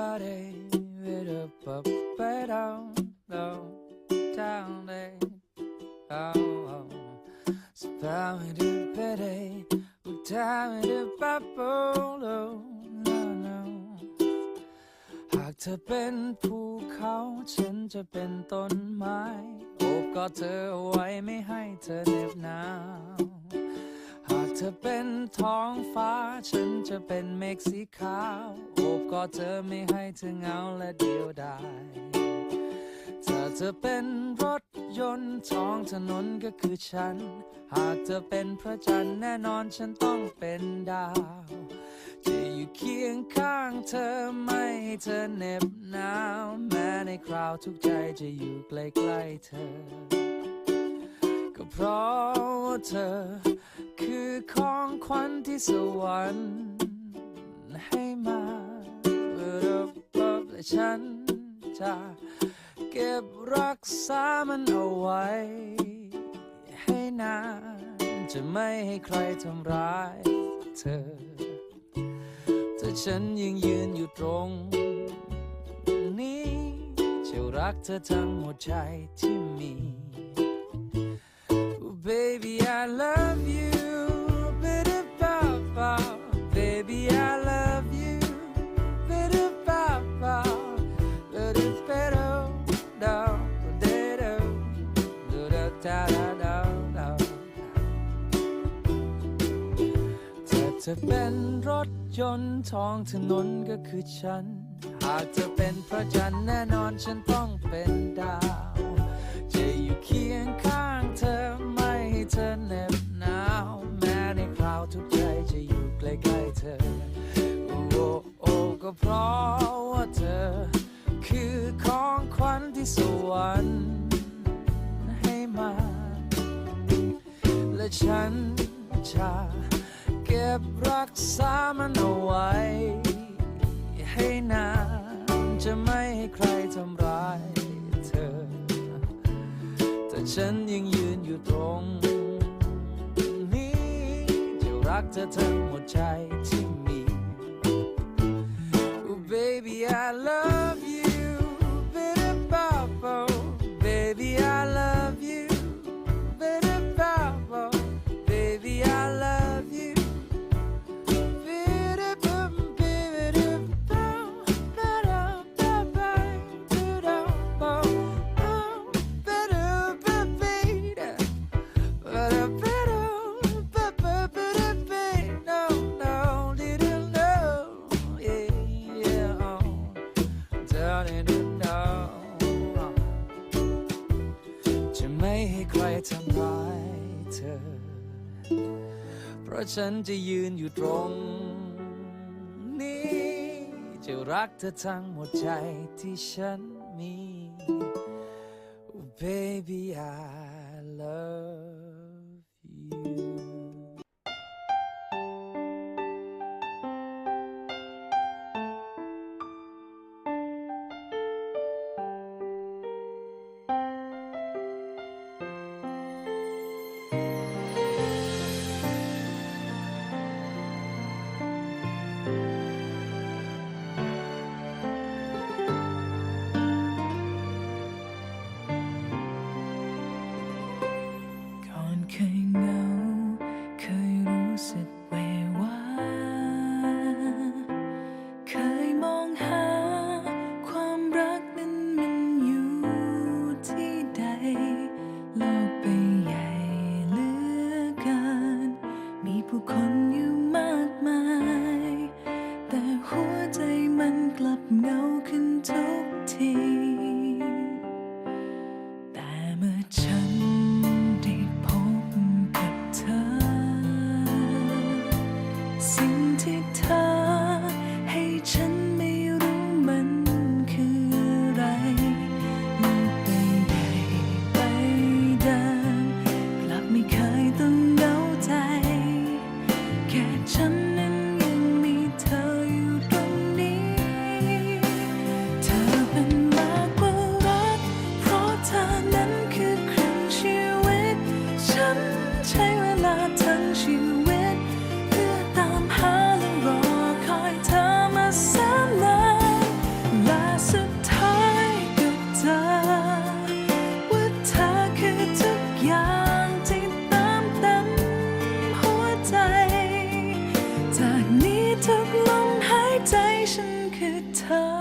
body with a puppet down, down, down there. Oh, oh. Spell me the betty, who tell me the bubble, oh, no, no. หากเธอเป็นภูเขาฉันจะเป็นต้นไม้ โอบกอดเธอไว้ไม่ให้เธอเหน็บหนาว ธอเป็นท้องฟ้า ฉันจะเป็นเมฆสีขาวโอบกอดเธอไม่ให้เธอเหงาและเดียวดายถ้าเธอเป็นรถยนต์ท้องถนนก็คือฉัน หากเธอเป็นพระจันทร์แน่นอนฉันต้องเป็นดาว จะอยู่เคียงข้างเธอไม่ให้เธอเหน็บหนาวแม้ในคราวทุกใจจะอยู่ใกล้ๆเธอ ก็เพราะเธอ คือของขวัญที่สวรรค์ให้มาเพื่อรับบและฉันจะเก็บรักษามันเอาไว้ ให้นานจะไม่ให้ใครทำร้ายเธอ แต่ฉันยังยืนอยู่ตรงนี้จะรักเธอทั้งหมดใจที่มี Oh, baby, I love you. ธอเป็นรถยนต์ท้องถนนก็คือฉัน หากเธอเป็นพระจันทร์แน่นอนฉันต้องเป็นดาว จะอยู่เคียงข้างเธอไม่ให้เธอเหน็บหนาว แม้ในคราวทุกใจจะอยู่ใกล้ๆเธอ โอ้โอ้โอ้ก็เพราะว่าเธอ คือของขวัญที่สวรรค์ให้มา และฉันจะ ก็บรักษามันเอาไว้ ให้นานจะไม่ให้ใครทำร้ายเธอ แต่ฉันยังยืนอยู่ตรงนี้ จะรักเธอทั้งหมดใจที่มี Oh baby I love ให้ใครทำร้ายเธอ เพราะฉันจะยืนอยู่ตรงนี้ จะรักเธอทั้งหมดใจที่ฉันมี Oh, baby I มีผู้ จ